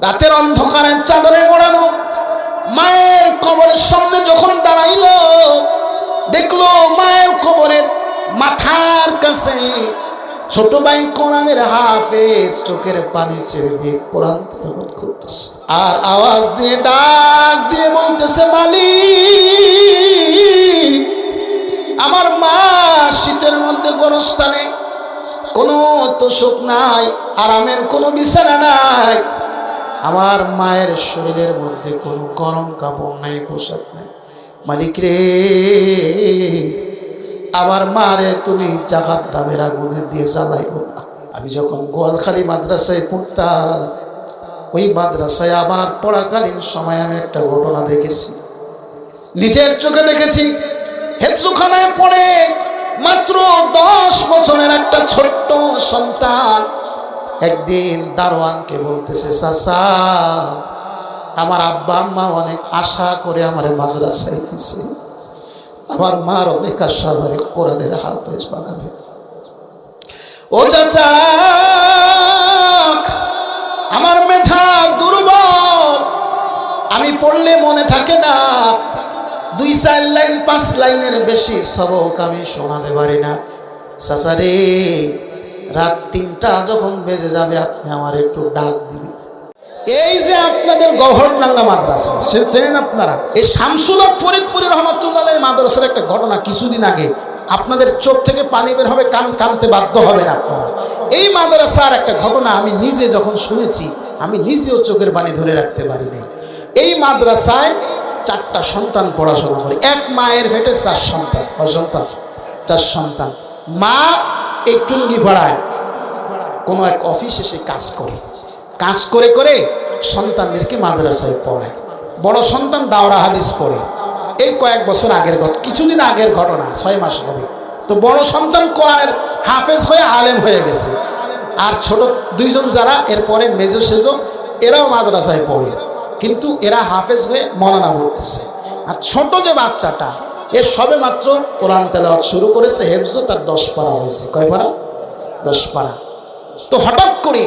রাতের অন্ধকারে চাদরে গড়ানো মায়ের কবরের সামনে যখন দাঁড়াইল, দেখল মায়ের কবরের মাথার কাছে ছোট ভাই কোরআনের হাফেজ চোখের পানি ছেড়ে দিয়ে কোরআন করতেছে। আর আওয়াজ দিয়ে ডাক দিয়ে বলতেছে, মালিক, আমার মা শীতের মধ্যে গরস্থানে, কোনো তোষক নাই আরামের কোনো বিছানা নাই আমার মায়ের শরীরের মধ্যে কোনো গরম কাপড় নাই, পোশাক নাই। মালিক রে, আমার মারে তুমি জাগাত নামের আগুনে দিয়ে জ্বালাইও না। আমি যখন গোয়ালখালি মাদ্রাসায় পড়তাম, ওই মাদ্রাসায় আবার পড়াকালীন সময় আমি একটা ঘটনা দেখেছি। নিজের চোখে দেখেছি, হেফজুখানায় পড়ে মাত্র দশ বছরের একটা ছোট্ট সন্তান একদিন দারোয়ানকে বলতেছে, চাচা, আমার আব্বা আম্মা অনেক আশা করে আমার মাদ্রাসায় আমার মার অনেক আশা করে কোরআনের হাফেজ বানাবে। ও চাচা, আমার মেধা দুর্বল। আমি পড়লে মনে থাকে না, দুই চার লাইন, পাঁচ লাইনের বেশি সবক আমি শোনাতে পারি না। চাচা রাত তিনটা যখন বেজে যাবে, আপনি আমার একটু ডাক দিবি এই যে আপনাদের গহরডাঙ্গা মাদ্রাসা, সে চেনেন আপনারা? এই শামসুলক ফরিদপুরের রহমতুল্লাহ মাদ্রাসার একটা ঘটনা কিছুদিন আগে আপনাদের চোখ থেকে পানি বের হবে, কান কানতে বাধ্য হবেন আপনারা। এই মাদ্রাসার একটা ঘটনা আমি নিজে যখন শুনেছি, আমি নিজেও চোখের পানি ধরে রাখতে পারি পারিনি। এই মাদ্রাসায় চারটা সন্তান পড়াশোনা করে, এক মায়ের ভেটে চার সন্তান, কয় সন্তান? চার সন্তান। মা এই টুঙ্গি পাড়ায় কোনো এক অফিসে সে কাজ করে। কাজ করে করে সন্তানদেরকে মাদ্রাসায় পড়ায়। বড় সন্তান দাওরা হাদিস পড়ে। এই কয়েক বছর আগের ঘটনা কিছুদিন আগের ঘটনা, ছয় মাস হবে। তো বড় সন্তান কোরআনের হাফেজ হয়ে আলেম হয়ে গেছে। আর ছোট দুইজন যারা, এরপরে মেজো সেজো, এরাও মাদ্রাসায় পড়ে। কিন্তু এরা হাফেজ হয়ে মনানা পড়তেছে আর ছোট যে বাচ্চাটা এ সবে মাত্র কোরআন তেলাওয়াত শুরু করেছে, হেফজো তার দশ পারা হয়েছে। কয় পারা? দশ পারা। তো হঠাৎ করে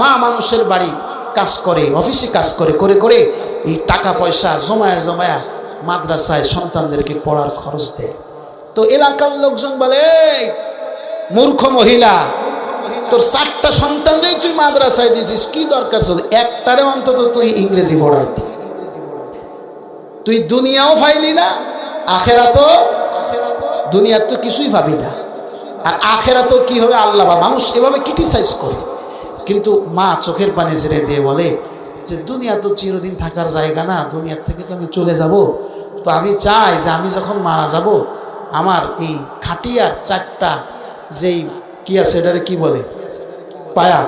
মা মানুষের বাড়ি কাজ করে, অফিসে কাজ করে করে করে এই টাকা পয়সা জমায়া জমায়া মাদ্রাসায় সন্তানদেরকে পড়ার খরচ দেয়। তো এলাকার লোকজন বলে মূর্খ মহিলা, তোর চারটা সন্তানরেই তুই মাদ্রাসায় দিয়েছিস, কি দরকার ছিল? একটারে অন্তত তুই ইংরেজি পড়াই তুই দুনিয়াও ফাইলি না আখেরা তো দুনিয়ার তো কিছুই ভাবি না। আর আখেরা তো কি হবে আল্লাহ বা মানুষ এভাবে ক্রিটিসাইজ করে। কিন্তু মা চোখের পানি ছেড়ে দিয়ে বলে যে, দুনিয়া তো চিরদিন থাকার জায়গা না, দুনিয়ার থেকে তো আমি চলে যাব। তো আমি চাই যে আমি যখন মারা যাব, আমার এই খাটিয়ার চারটা যেই কি আছে, এটারে কি বলে? পায়া।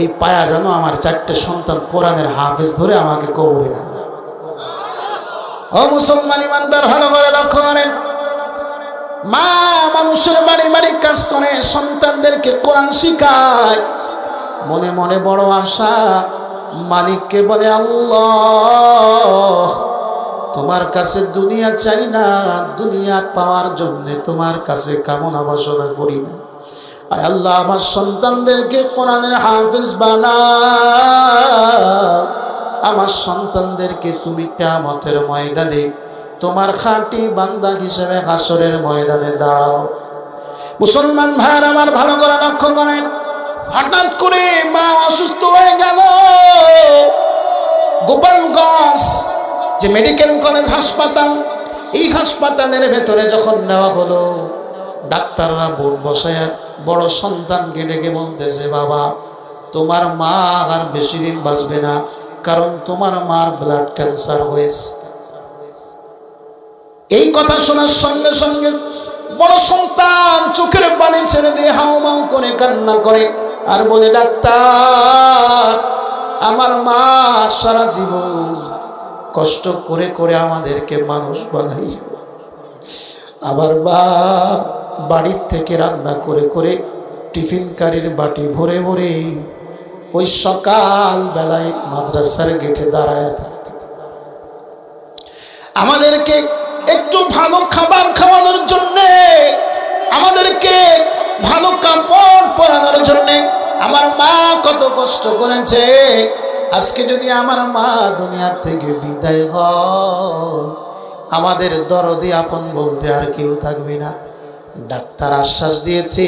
এই পায়া যেন আমার চারটে সন্তান কোরআনের হাফেজ ধরে আমাকে কবরে না ও মুসলমান ইমানদার, ভালো করে লক্ষ্য করেন। মা মানুষের বাড়ি বাড়ি কাজ করে, সন্তানদেরকে কোরআন শিখায়। মনে মনে বড় আশা, মালিককে বলে, আল্লাহ, তোমার কাছে দুনিয়া চাই না, দুনিয়া পাওয়ার জন্য তোমার কাছে কামনা বাসনা করি না। আয় আল্লাহ, আমার সন্তানদেরকে কোরআনের হাফিজ বানা আমার সন্তানদেরকে তুমি কেমতের ময়দানে তোমার খাঁটি বান্দা হিসেবে হাসরের ময়দানে দাঁড়াও মুসলমান ভাইয়ের আমার ভালো করে লক্ষ্য করেন। হঠাৎ করে মা অসুস্থ হয়ে গেল। গোপালগঞ্জ যে মেডিকেল কলেজ হাসপাতাল, এই হাসপাতালের ভেতরে যখন নেওয়া হলো, ডাক্তাররা বোর্ড বসায় বড় সন্তান সন্তানকে ডেকে বলতেছে, বাবা, তোমার মা আর বেশি দিন বাঁচবে না। কারণ তোমার মার ব্লাড ক্যান্সার হয়েছে। এই কথা শোনার সঙ্গে সঙ্গে বড় সন্তান চোখের পানি ছেড়ে দিয়ে হাউ মাউ করে কান্না করে আর বলে, ডাক্তার, আমার মা সারা জীবন কষ্ট করে করে আমাদেরকে মানুষ বানাই আমার বা বাড়ির থেকে রান্না করে করে টিফিন কারির বাটি ভরে ভরে ওই সকাল বেলায় মাদ্রাসার গেটে দাঁড়ায় আমাদেরকে একটু ভালো খাবার খাওয়ানোর জন্যে, আমাদেরকে ভালো কাপড় পরানোর জন্যে আমার মা কত কষ্ট করেছে। আজকে যদি আমার মা দুনিয়ার থেকে বিদায় হয়, আমাদের দরদি আপন বলতে আর কেউ থাকবে না। ডাক্তার আশ্বাস দিয়েছে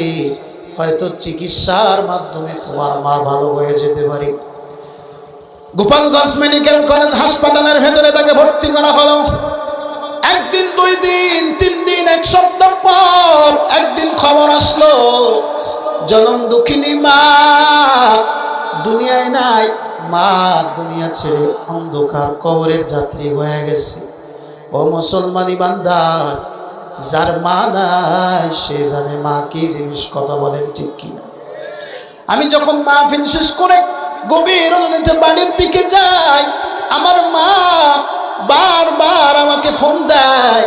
হয়তো চিকিৎসার মাধ্যমে তোমার মা ভালো হয়ে যেতে পারে। গোপালগঞ্জ মেডিকেল কলেজ হাসপাতালের ভেতরে তাকে ভর্তি করা হলো। একদিন, দুই দিন, তিন দিন, এক সপ্তাহ পর একদিন খবর আসলো, জনম দুঃখিনী মা, দুনিয়ায় নাই, মা দুনিয়া ছেড়ে অন্ধকার কবরের যাত্রী হয়ে গেছে। ও মুসলমানি বান্দার যার মা নাই সে জানে মা কি জিনিস কথা বলেন ঠিক কিনা। আমি যখন মাহফিল শেষ করে গভীর বাড়ির দিকে যাই, আমার মা বারবার আমাকে ফোন দেয়,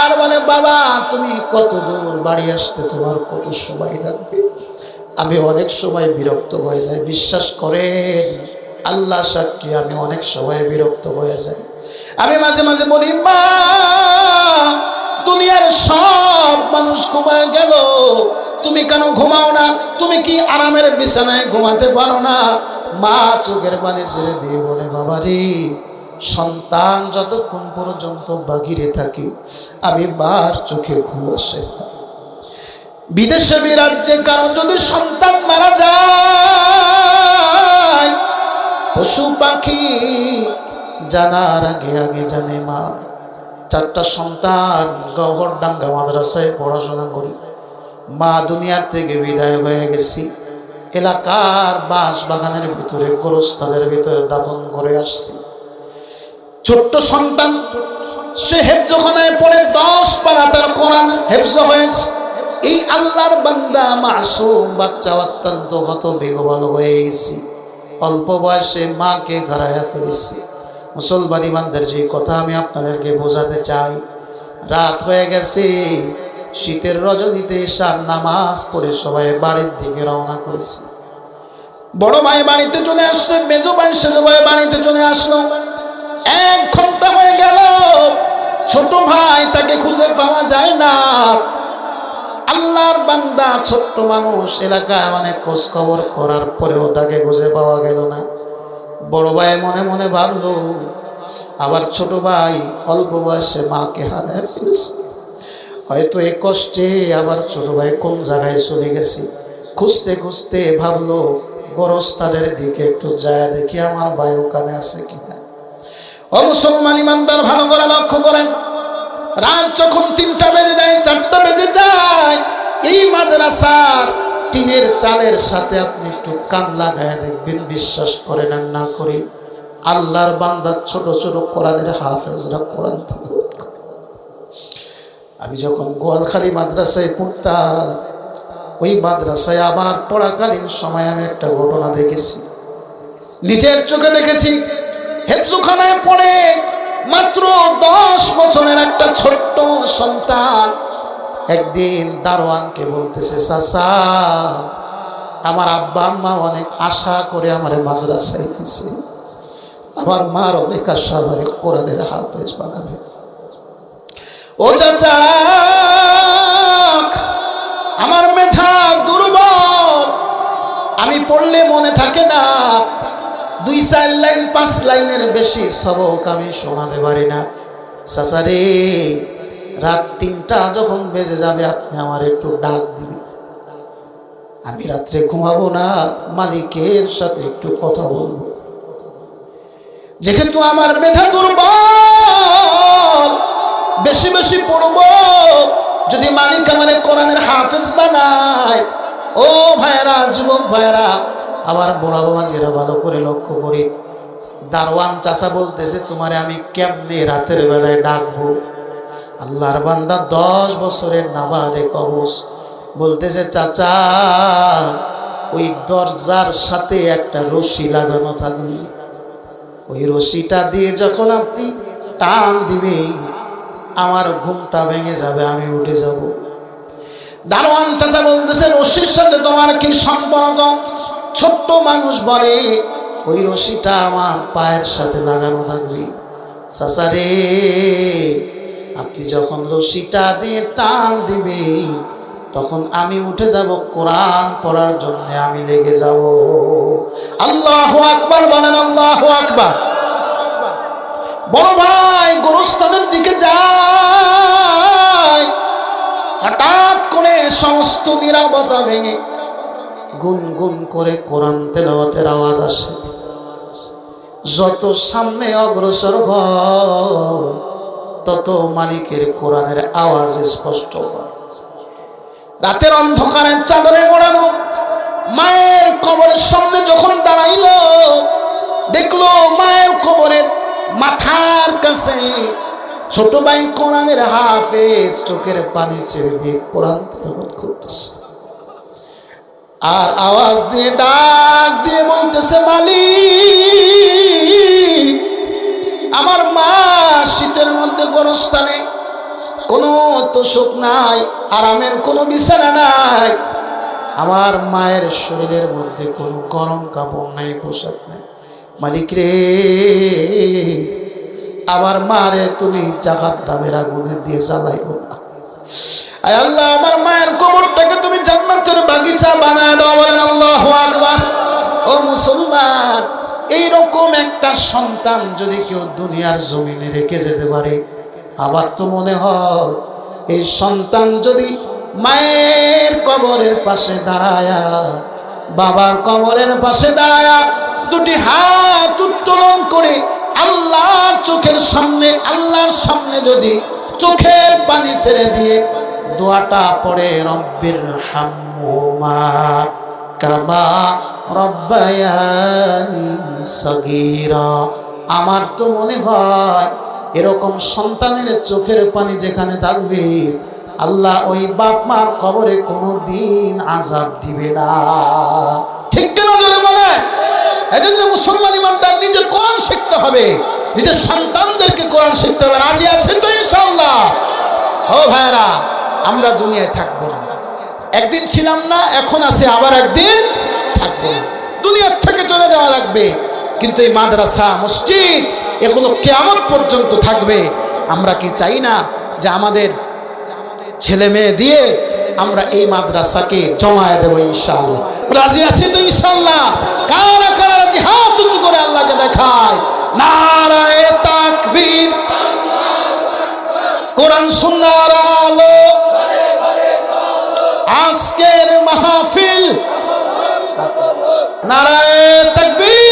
আর বলে, বাবা, তুমি কত দূর বাড়ি আসতে, তোমার কত সময় লাগবে? আমি অনেক সময় বিরক্ত হয়ে যাই, বিশ্বাস করেন আল্লাহ সাক্ষী, আমি অনেক সময় বিরক্ত হয়ে যাই। আমি মাঝে মাঝে বলি, মা দুনিয়ার সব মানুষ ঘুমায় গেল। তুমি কেন ঘুমাও না? তুমি কি আরামের বিছানায় ঘুমাতে পারো না? মা চোখের পানি ছেড়ে দিয়ে বলে বাবা রে সন্তান যতক্ষণ পর্যন্ত বাগিরে থাকে, আমি বার চোখে ঘুম আসে বিদেশে বিরাজ্যে কারণ যদি সন্তান মারা যায়, পশু পাখি জানার আগে আগে জানে মা চারটা সন্তান গহরডাঙ্গা মাদ্রাসায় পড়াশোনা করি। মা দুনিয়ার থেকে বিদায় হয়ে গেছি। এলাকার বাঁশ বাগানের ভিতরে, গোরস্থানের ভিতরে দাফন করে আসছি। ছোট্ট সন্তান, সে হেফজখানায় পড়ে দশ পারা তার কোরআন হেফজ হয়েছে। এই আল্লাহর বান্দা মাসুম বাচ্চা অত্যন্ত হত বেগবাল হয়ে গেছি। অল্প বয়সে মাকে ঘরাইয়া ফেলেছি। মুসলমানি বান্দার যে কথা আমি আপনাদেরকে বোঝাতে চাই, রাত হয়ে গেছে। শীতের রজনীতে সার নামাজ পড়ে সবাই বাড়ির দিকে রওনা করেছি। বড় ভাই বাড়িতে চলে আসছে, মেজো ভাই সেজো ভাই বাড়িতে চলে আসলো। এক ঘণ্টা হয়ে গেল, ছোট ভাই তাকে খুঁজে পাওয়া যায় না। আল্লাহর বান্দা, ছোট্ট মানুষ, এলাকায় অনেক খোঁজ খবর করার পরেও তাকে খুঁজে পাওয়া গেল না। বড় ভাই মনে মনে ভাবলো আবার ছোট ভাই অল্প বয়সে মাকে হারায় ফেলেছে। হয়তো এ কষ্টে আবার ছোট ভাই কোন জায়গায় চলে গেছে? খুঁজতে খুঁজতে ভাবলো, গরস্তাদের দিকে একটু যায় দেখি আমার ভাই ওখানে আছে কিনা? ও ভালো করে যখন তিনটা বেজে যায়, চারটা বেজে যায়, এই মাদ্রাসার টিনের চালের সাথে আপনি একটু কান লাগায় দেখবেন, বিশ্বাস করেন আর না করি। আল্লাহর বান্দার ছোট ছোট কোরআনের হাফেজরা কোরআন আমি যখন গোয়ালখালী মাদ্রাসায় পড়তাম, ওই মাদ্রাসায় আবার পড়াকালীন সময় আমি একটা ঘটনা দেখেছি। নিজের চোখে দেখেছি, হেফজুখানায় পড়ে মাত্র দশ বছরের একটা ছোট্ট সন্তান একদিন দারোয়ানকে বলতেছে আমার আব্বা আম্মা অনেক আশা করে আমার মাদ্রাসায় আমার মার অনেক আশা আমার কোরআনের হাফেজ বানাবে। ও চাচা, আমার মেধা দুর্বল। আমি পড়লে মনে থাকে না, দুই চার লাইন, পাঁচ লাইনের বেশি সবক আমি শোনাতে পারি না। চাচা রে রাত তিনটা যখন বেজে যাবে, আপনি আমার একটু ডাক দিবেন। আমি রাত্রে ঘুমাবো না, মালিকের সাথে একটু কথা বলব। যেহেতু আমার মেধা দুর্বল, বেশি বেশি পড়ব। যদি মালিক আমার কোরআনের হাফেজ বানায়, ও ভাইরা যুবক ভাইরা আমার বুড়া বাবা যেটা ভালো করে লক্ষ্য করে দারওয়ান চাষা বলতেছে, তোমারে আমি কেমনে রাতের বেলায় ডাকবো? আল্লাহর বান্দা দশ বছরের নাবাদে কবস বলতেছে, চাচা, ওই দরজার সাথে একটা রশি লাগানো থাকবে। ওই রশিটা দিয়ে যখন আপনি টান দিবে আমার ঘুমটা ভেঙে যাবে, আমি উঠে যাব। দারোয়ান চাচা বলতেছে, রশির সাথে তোমার কি সম্পর্ক? ছোট্ট মানুষ বলে, ওই রশিটা আমার পায়ের সাথে লাগানো থাকবে। চাচা রে আপনি যখন রশিটা দিয়ে টান দিবে তখন আমি উঠে যাব কোরআন পড়ার জন্য, আমি লেগে যাব। আল্লাহ আকবার বলেন, আল্লাহ আকবার। বড় ভাই, গোরস্থানের দিকে যায়। হঠাৎ করে সমস্ত নিরাপত্তা ভেঙে গুন গুন করে কোরআন তেলাওয়াতের আওয়াজ আসে। যত সামনে অগ্রসর হয় তত মালিকের কোরআনের আওয়াজ স্পষ্ট রাতের অন্ধকারের চাদরে মোড়ানো মায়ের কবরের সামনে যখন দাঁড়াইল, দেখল মায়ের কবরের মাথার কাছে ছোট ভাই কোরআনের হাফেজ চোখের পানি ছেড়ে দিয়ে কোরআন করতেছে। আর আওয়াজ দিয়ে ডাক দিয়ে বলতেছে, মালিক, আমার মা শীতের মধ্যে গরস্থানে কোনো তোষক নাই আরামের কোনো বিছানা নাই। আমার মায়ের শরীরের মধ্যে কোনো গরম কাপড় নাই, পোশাক নাই। মালিক রে আবার মারে তুমি জাগাত ডাবের আগুনে দিয়ে জ্বালাইও না। আল্লাহ, আমার মায়ের কবরটাকে তুমি জান্নাতের বাগিচা বানায় দাও, বলেন আল্লাহু আকবার। ও মুসলমান এই রকম একটা সন্তান যদি কেউ দুনিয়ার জমিনে রেখে যেতে পারে, আবার তো মনে হয় এই সন্তান যদি মায়ের কবরের পাশে দাঁড়ায়া, বাবার কবরের পাশে দাঁড়ায়া দুটি হাত উত্তোলন করে আল্লাহর চোখের সামনে, আল্লাহর সামনে যদি চোখের পানি ছেড়ে দিয়ে দোয়াটা পড়ে রব্বির হাম্মুমা কামা রব্বায়ানি সগীরা। আমার তো মনে হয় এরকম সন্তানের চোখের পানি যেখানে থাকবে, আল্লাহ ওই বাপ মার কবরে কোনো দিন আজাব দিবে না। ঠিক কেন জোরে বলে এজন্য মুসলমান ইমানদার নিজের কোরআন শিখতে হবে। নিজের সন্তানদেরকে কোরআন শিখতে হবে। রাজি আছেন তো ইনশাল্লাহ ও ভাইরা আমরা দুনিয়ায় থাকব না। একদিন ছিলাম না, এখন আছে, আবার একদিন থাকব। দুনিয়ার থেকে চলে যাওয়া লাগবে। কিন্তু এই মাদ্রাসা, মসজিদ, এগুলো কেমন পর্যন্ত থাকবে। আমরা কি চাই না যে আমাদের ছেলে মেয়ে দিয়ে আমরা এই মাদ্রাসাকে জমায় দেবো ইনশাআল্লাহ? রাজি আছি তো কারা কারা রাজি? হাত উঁচু করে আল্লাহকে দেখায়। নারায়ে কোরআন সুন্নাহর আলো। আজকের মাহফিল। নারায় তাকবীর।